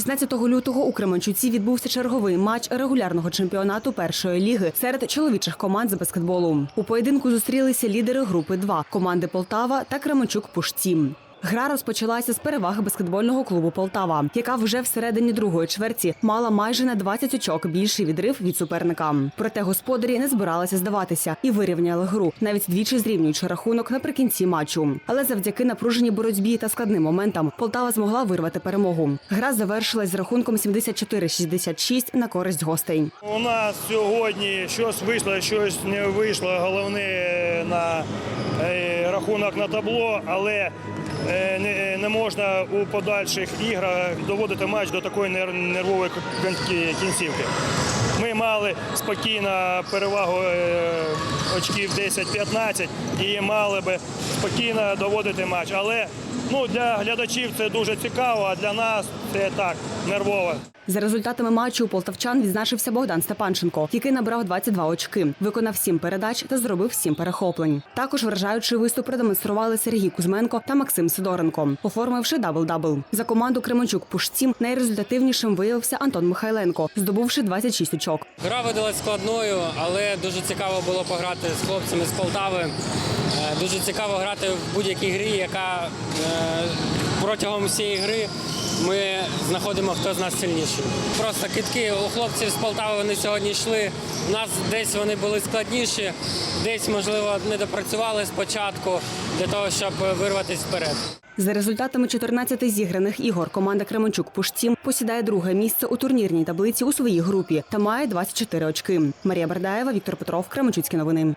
16 лютого у Кременчуці відбувся черговий матч регулярного чемпіонату першої ліги серед чоловічих команд з баскетболу. У поєдинку зустрілися лідери групи 2 – команди Полтава та Кременчук Пуштім. Гра розпочалася з переваги баскетбольного клубу Полтава, яка вже всередині другої чверті мала майже на 20 очок більший відрив від суперника. Проте господарі не збиралися здаватися і вирівняли гру, навіть двічі зрівнюючи рахунок наприкінці матчу. Але завдяки напруженій боротьбі та складним моментам Полтава змогла вирвати перемогу. Гра завершилась з рахунком 74-66 на користь гостей. У нас сьогодні щось вийшло, щось не вийшло. Головне на е, рахунок на табло, але не, не можна у подальших іграх доводити матч до такої нер- нервової кінцівки. Ми мали спокійно перевагу е, очків 10-15 і мали би спокійно доводити матч. Але ну, для глядачів це дуже цікаво, а для нас це так нервово. За результатами матчу полтавчан відзначився Богдан Степанченко, який набрав 22 очки, виконав 7 передач та зробив 7 перехоплень. Також вражаючий виступ продемонстрували Сергій Кузьменко та Максим Сидоренко, оформивши дабл-дабл. За команду Кременчук Пуштім найрезультативнішим виявився Антон Михайленко, здобувши 26 очок. Гра видалась складною, але дуже цікаво було пограти з хлопцями з Полтави. Е, Дуже цікаво грати в будь-якій грі, яка протягом всієї гри ми знаходимо, хто з нас сильніший. Просто китки у хлопців з Полтави вони сьогодні йшли. У нас десь вони були складніші, десь, можливо, не допрацювали спочатку для того, щоб вирватися вперед. За результатами 14 зіграних ігор команда Кременчук Пуштім посідає друге місце у турнірній таблиці у своїй групі та має 24 очки. Марія Бердаєва, Віктор Петров, Кременчуцькі новини.